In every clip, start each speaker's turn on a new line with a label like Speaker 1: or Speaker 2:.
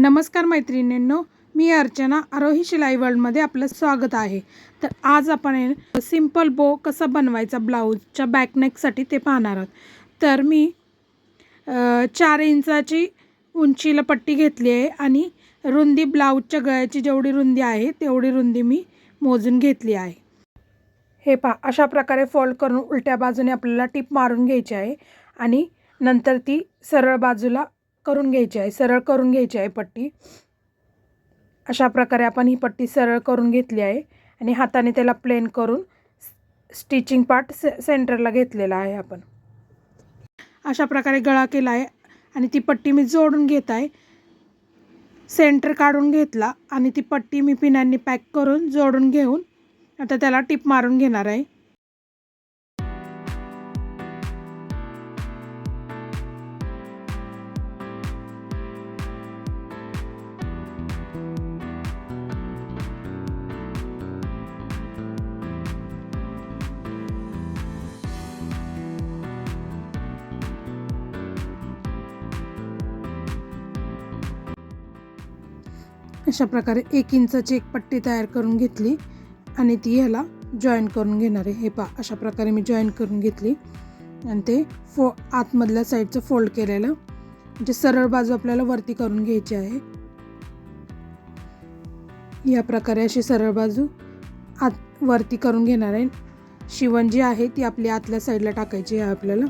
Speaker 1: नमस्कार मैत्रिणींनो मी अर्चना आरोही शिलाई वर्ल्डमध्ये आपलं स्वागत आहे. तर आज आपण सिंपल बो कसा बनवायचा ब्लाऊजच्या बॅकनेकसाठी ते पाहणार आहोत. तर मी चार इंचाची उंचीला पट्टी घेतली आहे आणि रुंदी ब्लाऊजच्या गळ्याची जेवढी रुंदी आहे तेवढी रुंदी मी मोजून घेतली आहे. हे पहा अशा प्रकारे फोल्ड करून उलट्या बाजूने आपल्याला टीप मारून घ्यायची आहे आणि नंतर ती सरळ बाजूला करून घ्यायची आहे सरळ करून घ्यायची आहे पट्टी. अशा प्रकारे आपण ही पट्टी सरळ करून घेतली आहे आणि हाताने त्याला प्लेन करून स्टिचिंग पार्ट से सेंटरला घेतलेला आहे आपण. अशा प्रकारे गळा केला आहे आणि ती पट्टी मी जोडून घेत आहे. सेंटर काढून घेतला आणि ती पट्टी मी पिनांनी पॅक करून जोडून घेऊन आता त्याला टिप मारून घेणार आहे. अशा प्रकारे एक इंचाची एक पट्टी तयार करून घेतली आणि ती ह्याला जॉईन करून घेणार आहे. हे पा अशा प्रकारे मी जॉईन करून घेतली. आणि ते फो आतमधल्या साईडचं फोल्ड केलेलं म्हणजे सरळ बाजू आपल्याला वरती करून घ्यायची आहे. या प्रकारे अशी सरळ बाजू आत वरती करून घेणार आहे. शिवण जी आहे ती आपली आतल्या साईडला टाकायची आहे आपल्याला.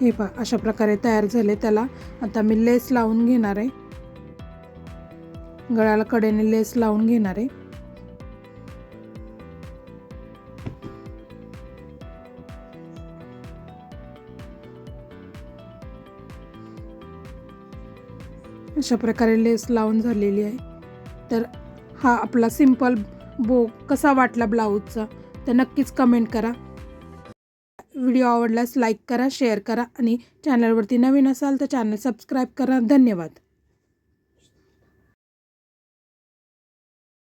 Speaker 1: हे पा अशा प्रकारे तयार झाले. त्याला आता मी लेस लावून घेणार आहे. गळ्याला कडेने लेस लावून घेणार आहे. अशा प्रकारे लेस लावून झालेली आहे. तर हा आपला सिंपल बो कसा वाटला ब्लाऊजचा तर नक्कीच कमेंट करा. व्हिडिओ आवडल्यास लाईक करा शेअर करा आणि चॅनलवरती नवीन असाल तर चॅनल सबस्क्राईब करा. धन्यवाद.